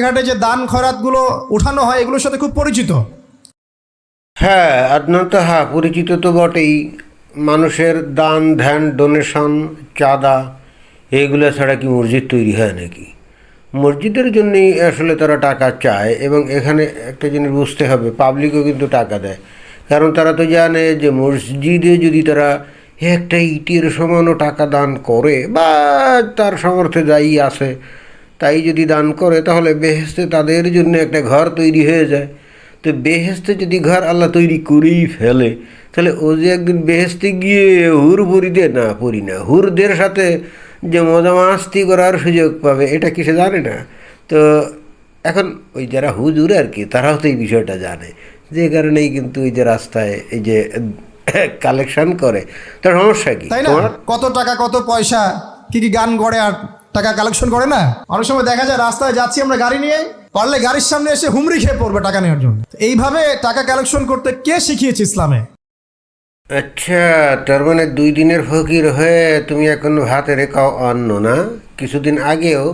ঘাটে যে দান খয়রাতগুলো উঠানো হয়, এগুলোর সাথে খুব পরিচিত। হ্যাঁ আদনান তো হ্যাঁ পরিচিত তো বটেই। মানুষের দান, ধ্যান ডোনেশন চাঁদা, এগুলো ছাড়া কি মসজিদ তৈরি হয় নাকি? মসজিদের জন্যই আসলে তারা টাকা চায় এবং এখানে একটা জিনিস বুঝতে হবে পাবলিকও কিন্তু টাকা দেয়। কারণ তারা তো জানে যে মসজিদে যদি তারা একটা ইটের সমানও টাকা দান করে বা তার সামর্থ্যে যাই আছে তাই যদি দান করে তাহলে বেহেস্তে তাদের জন্য একটা ঘর তৈরি হয়ে যায়। তো বেহেস্তে যদি ঘর আল্লাহ তৈরি করেই ফেলে তাহলে ও যে একদিন বেহেস্তে গিয়ে হুর পরিদে না পড়ি না হুরদের সাথে যে মজা মাস্তি করার সুযোগ পাবে এটা কি সে জানে না? তো এখন ওই যারা হুজুর আর কি তারাও তো এই বিষয়টা জানে। যে কারণেই কিন্তু ওই যে রাস্তায় এই যে কালেকশন করে। তার সমস্যা কি? কত টাকা কত পয়সা কি কি গান করে আর টাকা কালেকশন করে না? অনেক সময় দেখা যায় রাস্তায় যাচ্ছি আমরা গাড়ি নিয়ে, পারলে গাড়ির সামনে এসে হুমড়ি খেয়ে পড়বে টাকা নেওয়ার জন্য। এইভাবে টাকা কালেকশন করতে কে শিখিয়েছে ইসলামে? আচ্ছা তার মানে দুই দিনের ফকির হয়ে তুমি এখন ভাতে রেখাও অন্ন না? কিছুদিন আগেও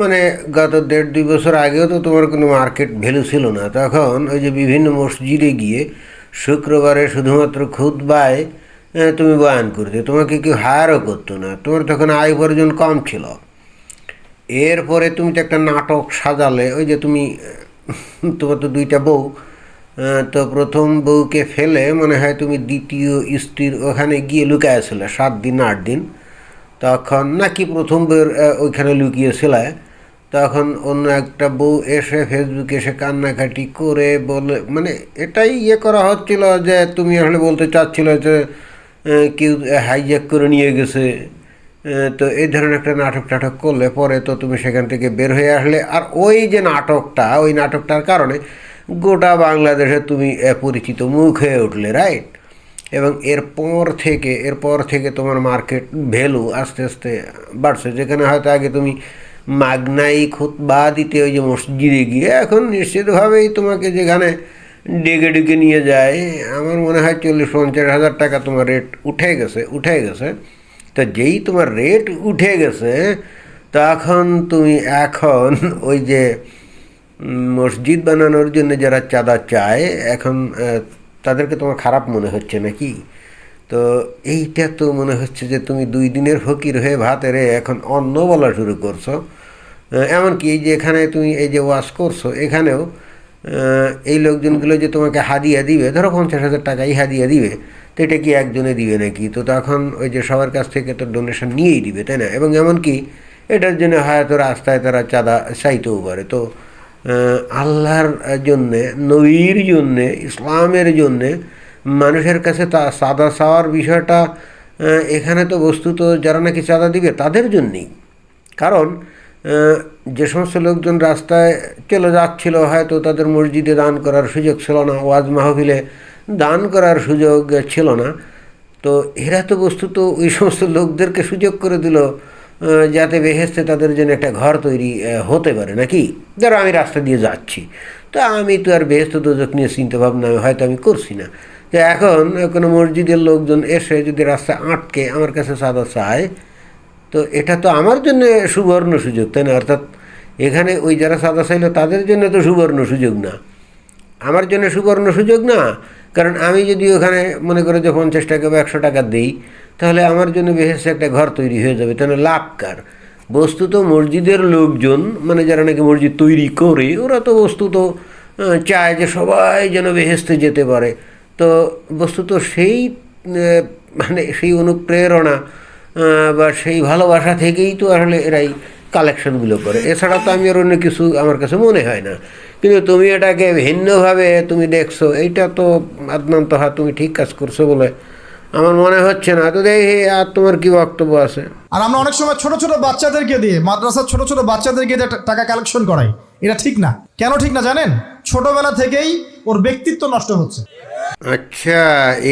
মানে গত দেড় দুই বছর আগেও তো তোমার কোনো মার্কেট ভ্যালু ছিল না। তখন ওই যে বিভিন্ন মসজিদে গিয়ে শুক্রবারে শুধুমাত্র খুদবায় তুমি বয়ান করতে। তোমাকে কেউ হায়ারও করতো না। তোমার তখন আয় উপার্জন কম ছিল। এরপরে তুমি তো একটা নাটক সাজালে, ওই যে তুমি, তোমার তো দুইটা বউ তো প্রথম বউকে ফেলে মনে হয় তুমি দ্বিতীয় স্ত্রীর ওখানে গিয়ে লুকাইছিলে সাত দিন, আট দিন। তখন নাকি প্রথম বউয়ের ওইখানে লুকিয়েছিলে। তখন অন্য একটা বউ এসে ফেসবুকে এসে কান্নাকাটি করে বলে মানে এটাই ইয়ে করা হচ্ছিল যে তুমি আসলে বলতে চাচ্ছিল যে কেউ হাইজ্যাক করে নিয়ে গেছে। তো এই ধরনের একটা নাটক টাটক করলে পরে তো তুমি সেখান থেকে বের হয়ে আসলে, আর ওই যে নাটকটা, ওই নাটকটার কারণে গোটা বাংলাদেশে তুমি পরিচিত মুখ হয়ে উঠলে রাইট এবং এরপর থেকে এরপর থেকে তোমার মার্কেট ভ্যালু আস্তে আস্তে বাড়ছে। যেখানে হয়তো আগে তুমি মাগনাই খুতবা দিতে ওই যে মসজিদে গিয়ে, এখন নিশ্চিতভাবেই তোমাকে যেখানে ডেকে ডেকে নিয়ে যায়, আমার মনে হয় চল্লিশ পঞ্চাশ হাজার টাকা তোমার রেট উঠে গেছে উঠে গেছে। তো যেই তোমার রেট উঠে গেছে, তখন তুমি এখন ওই যে মসজিদ বানানোর জন্য যারা চাঁদা চায়, এখন তাদেরকে তোমার খারাপ মনে হচ্ছে নাকি? তো এইটা তো মনে হচ্ছে যে তুমি দুই দিনের ফকির হয়ে ভাতেরে এখন অন্ন বলা শুরু করছ। এমনকি এই যে এখানে তুমি এই যে ওয়াশ করছ, এখানেও এই লোকজনগুলো যে তোমাকে হাদিয়া দিবে, ধরো পঞ্চাশ হাজার টাকাই হাদিয়া দিবে এটা কি একজনে দিবে নাকি? তো তখন ওই যে সবার কাছ থেকে তো ডোনেশন নিয়েই দিবে, তাই না? এবং এমনকি এটার জন্য হয়তো রাস্তায় তারা চাঁদা চাইতেও পারে। তো আল্লাহর জন্যে, নবীর জন্যে, ইসলামের জন্যে মানুষের কাছে তা চাঁদা চাওয়ার বিষয়টা এখানে তো বস্তুত যারা নাকি চাঁদা দিবে তাদের জন্যেই। কারণ যে সমস্ত লোকজন রাস্তায় চলে যাচ্ছিল হয়তো তাদের মসজিদে দান করার সুযোগ ছিল না, ওয়াজ মাহফিলে দান করার সুযোগ ছিল না। তো এরা তো বস্তুত ওই সমস্ত লোকদেরকে সুযোগ করে দিল যাতে বেহেস্তে তাদের জন্য একটা ঘর তৈরি হতে পারে নাকি? ধরো আমি রাস্তা দিয়ে যাচ্ছি। তো আমি তো আর বেহেস্ত দোজক নিয়ে চিন্তা ভাবনা হয়তো আমি করছি না। তো এখন কোনো মসজিদের লোকজন এসে যদি রাস্তায় আটকে আমার কাছে সাদা চায়, তো এটা তো আমার জন্য সুবর্ণ সুযোগ, তাই না? অর্থাৎ এখানে ওই যারা সাদা চাইলো তাদের জন্য তো সুবর্ণ সুযোগ না। আমার জন্য সুবর্ণ সুযোগ না। কারণ আমি যদি ওখানে মনে করে যে পঞ্চাশ টাকা বা একশো টাকা দিই, তাহলে আমার জন্য বেহেসে একটা ঘর তৈরি হয়ে যাবে। তাহলে লাভ কার? বস্তুত মসজিদের লোকজন মানে যারা নাকি মসজিদ তৈরি করে, ওরা তো বস্তুত চায় যে সবাই যেন বেহেস্তে যেতে পারে। তো বস্তুত সেই মানে সেই অনুপ্রেরণা বা সেই ভালোবাসা থেকেই তো আসলে এরাই কালেকশনগুলো করে। এছাড়া তো আমি আর অন্য কিছু আমার কাছে মনে হয় না। কিন্তু তুমি এটাকে ভিন্নভাবে তুমি দেখছ এইটা তো আদনান তো হ্যাঁ তুমি ঠিক কাজ করছ বলে আমার মনে হচ্ছে না। তো দেখি আর তোমার কি বক্তব্য আছে? আর আমরা অনেক সময় ছোট ছোট বাচ্চাদেরকে দিয়ে মাদ্রাসার ছোট ছোট বাচ্চাদেরকে দিয়ে টাকা কালেকশন করাই। এটা ঠিক না। কেন ঠিক না জানেন? ছোটবেলা থেকেই ওর ব্যক্তিত্ব নষ্ট হচ্ছে। আচ্ছা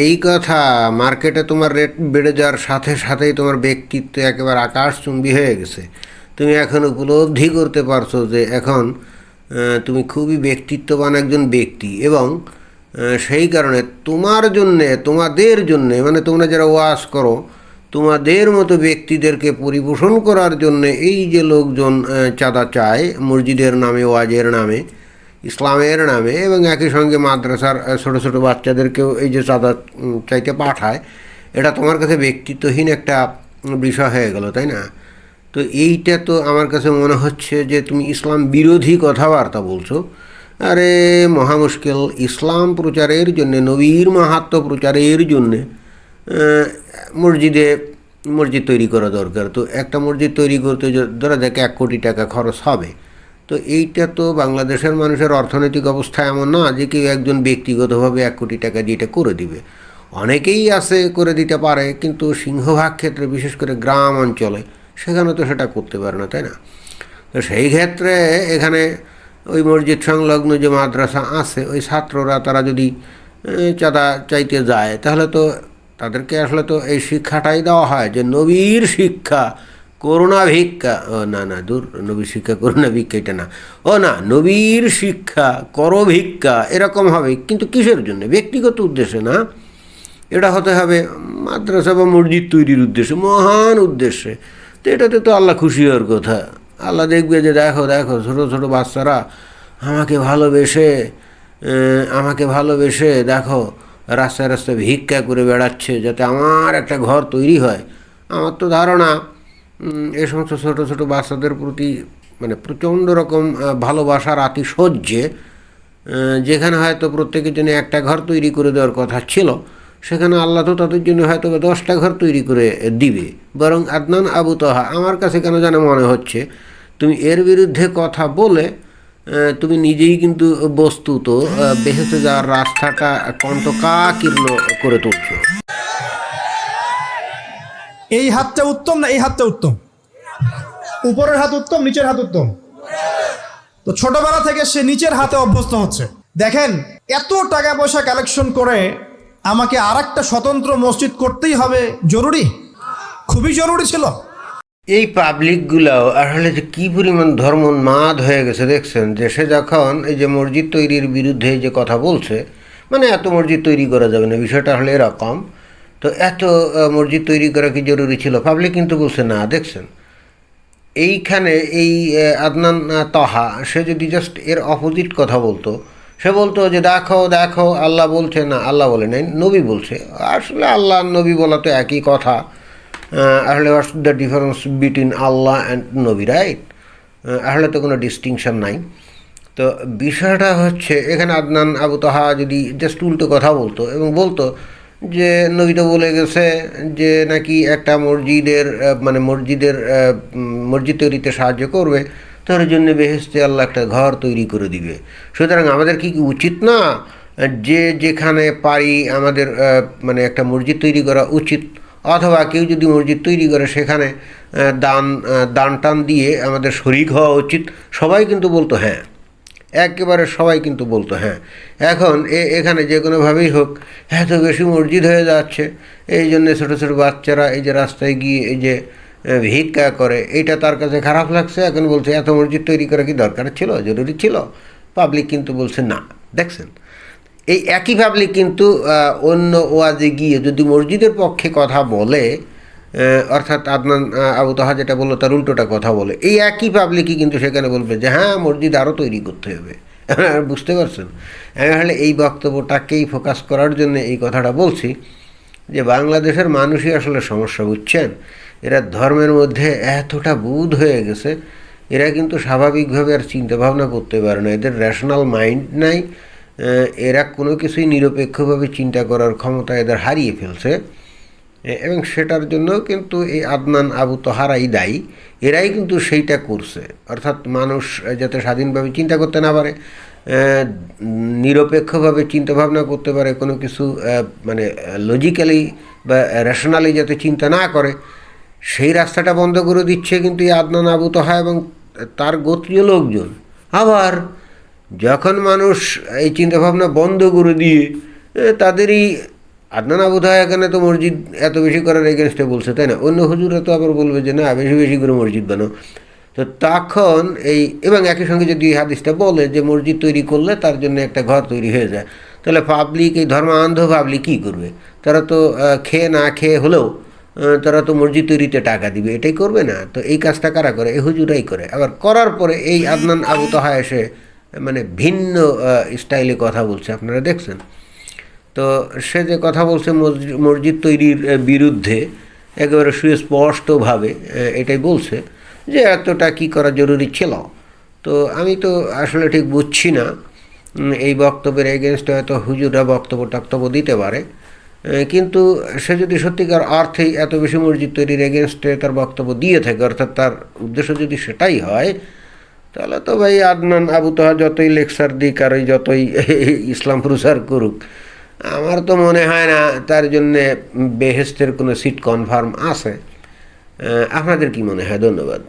এই কথা মার্কেটে তোমার রেট বেড়ে যাওয়ার সাথে সাথেই তোমার ব্যক্তিত্ব একেবারে আকাশচুম্বী হয়ে গেছে। তুমি এখন উপলব্ধি করতে পারছ যে এখন তুমি খুবই ব্যক্তিত্ববান একজন ব্যক্তি এবং সেই কারণে তোমার জন্যে, তোমাদের জন্যে মানে তোমরা যারা ওয়াশ করো, তোমাদের মতো ব্যক্তিদেরকে পরিপোষণ করার জন্য এই যে লোকজন চাঁদা চায়, মসজিদের নামে, ওয়াজের নামে, ইসলামের নামে এবং একই সঙ্গে মাদ্রাসার ছোট ছোট বাচ্চাদেরকেও এই যে চাঁদা চাইতে পাঠায়, এটা তোমার কাছে ব্যক্তিত্বহীন একটা বিষয় হয়ে গেল, তাই না? তো এইটা তো আমার কাছে মনে হচ্ছে যে তুমি ইসলাম বিরোধী কথাবার্তা বলছো। আরে মহা মুশকিল ইসলাম প্রচারের জন্য, নবীর মাহাত্ম প্রচারের জন্যে মসজিদে মসজিদ তৈরি করা দরকার। তো একটা মসজিদ তৈরি করতে ধরা যাক এক কোটি টাকা খরচ হবে। তো এইটা তো বাংলাদেশের মানুষের অর্থনৈতিক অবস্থা এমন না যে কেউ একজন ব্যক্তিগতভাবে এক কোটি টাকা দিয়ে এটা করে দিবে। অনেকেই আছে করে দিতে পারে, কিন্তু সিংহভাগ ক্ষেত্রে বিশেষ করে গ্রাম অঞ্চলে সেখানে তো সেটা করতে পারে না, তাই না? তো সেই ক্ষেত্রে এখানে ওই মসজিদ সংলগ্ন যে মাদ্রাসা আছে, ওই ছাত্ররা তারা যদি চাঁদা চাইতে যায়, তাহলে তো তাদেরকে আসলে তো এই শিক্ষাটাই দেওয়া হয় যে নবীর শিক্ষা, করুণা ভিক্ষা। ও, না না, দূর, নবীর শিক্ষা, করুণা ভিক্ষা এটা না। ও, না, নবীর শিক্ষা, কর ভিক্ষা, এরকম হবে, কিন্তু কিসের জন্য? ব্যক্তিগত উদ্দেশ্যে না। এটা হতে হবে মাদ্রাসা বা মসজিদ তৈরির উদ্দেশ্যে, মহান উদ্দেশ্যে। তো এটাতে তো আল্লাহ খুশি হওয়ার কথা। আল্লাহ দেখবে যে দেখো দেখো, ছোটো ছোটো বাচ্চারা আমাকে ভালোবেসে আমাকে ভালোবেসে, দেখো, রাস্তায় রাস্তায় ভিক্ষা করে বেড়াচ্ছে যাতে আমার একটা ঘর তৈরি হয়। আমার তো ধারণা এ সমস্ত ছোটো ছোটো বাচ্চাদের প্রতি মানে প্রচণ্ড রকম ভালোবাসার আতিশয্যে যেখানে হয়তো প্রত্যেকের জন্য একটা ঘর তৈরি করে দেওয়ার কথা ছিল। সেখানে আল্লাহ তো তাদের জন্য হয়তো দশটা ঘর তৈরি করে দিবে। বরং আদনান আবু তহা, আমার কাছে কেন যেন মনে হচ্ছে, তুমি এর বিরুদ্ধে কথা বলে তুমি নিজেই কিন্তু বস্তুত বেহেতে যাওয়ার রাস্তাটা কণ্টকাকীর্ণ করে তুলছ। এই হাতটা উত্তম না এই হাতটা উত্তম? উপরের হাত উত্তম, নিচের হাত উত্তম? তো ছোটবেলা থেকে সে নিচের হাতে অভ্যস্ত হচ্ছে। দেখেন, এত টাকা পয়সা কালেকশন করে আমাকে আর একটা স্বতন্ত্র মসজিদ করতেই হবে। জরুরি? খুবই জরুরি ছিল। এই পাবলিকগুলাও আসলে যে কী পরিমাণ ধর্মোন্মাদ হয়ে গেছে দেখছেন? যে সে যখন এই যে মসজিদ তৈরির বিরুদ্ধে যে কথা বলছে মানে এত মসজিদ তৈরি করা যাবে না, বিষয়টা হলে এরকম। তো এত মসজিদ তৈরি করা কি জরুরি ছিল? পাবলিক কিন্তু বলছে না, দেখছেন? এইখানে এই আদনান তহা, সে যদি জাস্ট এর অপোজিট কথা বলতো সে বলতো যে, দেখো দেখো। আল্লাহ বলছে, না, আল্লাহ বলে নাই, নবী বলছে। আসলে আল্লাহ, নবী বলা তো একই কথা। আসলে what's the difference between Allah and নবী রাইট আসলে তো কোনো ডিস্টিংশন নাই। তো বিষয়টা হচ্ছে, এখানে আদনান আবু তাহা যদি জাস্ট উল্টো কথা বলতো এবং বলতো যে, নবী তো বলে গেছে যে, নাকি একটা মসজিদের মানে মসজিদের মসজিদ তৈরিতে সাহায্য করবে। তার জন্য বেহেস্তে আল্লাহ একটা ঘর তৈরি করে দিবে। সুতরাং আমাদের কি কি উচিত না? যে যেখানে পারি আমাদের মানে একটা মসজিদ তৈরি করা উচিত। অথবা কেউ যদি মসজিদ তৈরি করে, সেখানে দান দান টান দিয়ে আমাদের শরিক হওয়া উচিত। সবাই কিন্তু বলতো হ্যাঁ। একেবারে সবাই কিন্তু বলতো হ্যাঁ। এখন এ, এখানে যে কোনোভাবেই হোক, এত বেশি মসজিদ হয়ে যাচ্ছে। এই জন্যে ছোটো ছোটো বাচ্চারা এই যে রাস্তায় গিয়ে এই যে ভিক্ষা করে, এইটা তার কাছে খারাপ লাগছে, এখন বলছে, এত মসজিদ তৈরি করা কি দরকার ছিল? জরুরি ছিল? পাবলিক কিন্তু বলছে, না। দেখছেন? এই একই পাবলিক কিন্তু অন্য ওয়াজে গিয়ে যদি মসজিদের পক্ষে কথা বলে অর্থাৎ আদনান আবু তাহা যেটা বলল, তার উল্টোটা কথা বলে, এই একই পাবলিকই কিন্তু সেখানে বলবে যে হ্যাঁ মসজিদ আরও তৈরি করতে হবে। বুঝতে পারছেন? আসলে এই বক্তব্যটাকেই ফোকাস করার জন্য এই কথাটা বলছি যে, বাংলাদেশের মানুষই আসলে সমস্যা বুঝছেন? এরা ধর্মের মধ্যে এতটা বুধ হয়ে গেছে, এরা কিন্তু স্বাভাবিকভাবে আর চিন্তা ভাবনা করতে পারে না। এদের রেশনাল মাইন্ড নাই এরা কোনো কিছুই নিরপেক্ষভাবে চিন্তা করার ক্ষমতা এদের হারিয়ে ফেলছে। এবং সেটার জন্য কিন্তু এই আদনান আবু তোহারাই দায়ী। এরাই কিন্তু সেইটা করছে। অর্থাৎ মানুষ যাতে স্বাধীনভাবে চিন্তা করতে না পারে নিরপেক্ষভাবে চিন্তা ভাবনা করতে পারে, কোনো কিছু মানে লজিক্যালি বা রেশনালি যাতে চিন্তা না করে সেই রাস্তাটা বন্ধ করে দিচ্ছে কিন্তু এই আদনান আবু তোহা এবং তার গোত্রীয় লোকজন। আবার যখন মানুষ এই চিন্তাভাবনা বন্ধ করে দিয়ে তাদেরই আদনান আবু তাহা এখানে তো মসজিদ এত বেশি করার এগেনস্টে বলছে, তাই না? অন্য হুজুরা তো আবার বলবে যে, না, বেশি বেশি করে মসজিদ বানাও তো তখন এই এবং একই সঙ্গে যদি হাদিসটা বলে যে, মসজিদ তৈরি করলে তার জন্য একটা ঘর তৈরি হয়ে যায়। তাহলে পাবলিক এই ধর্মান্ধ পাবলিক কী করবে? তারা তো খেয়ে না খেয়ে হলেও তারা তো মসজিদ তৈরিতে টাকা দিবে, এটাই করবে না। তো এই কাজটা কারা করে? এই হুজুরাই করে। আবার করার পরে এই আদনান আবু তাহা এসে মানে ভিন্ন স্টাইলে কথা বলছে, আপনারা দেখছেন? তো সে যে কথা বলছে মসজি- মসজিদ তৈরির বিরুদ্ধে, একেবারে সুস্পষ্টভাবে এটাই বলছে যে এতটা কি করা জরুরি ছিল। তো আমি তো আসলে ঠিক বুঝছি না। এই বক্তব্যের এগেনস্টে হয়তো হুজুররা বক্তব্য টক্তব্য দিতে পারে। কিন্তু সে যদি সত্যিকার অর্থেই এত বেশি মসজিদ তৈরির এগেনস্টে তার বক্তব্য দিয়ে থাকে, অর্থাৎ তার উদ্দেশ্য যদি সেটাই হয়, তাহলে তো ভাই আদনান আবু তাহা যতই লেকচার দিক আর ওই যতই ইসলাম প্রচার করুক, আমার তো মনে হয় না তার জন্যে বেহেস্তের কোনো সিট কনফার্ম আছে। আপনাদের কি মনে হয়? ধন্যবাদ।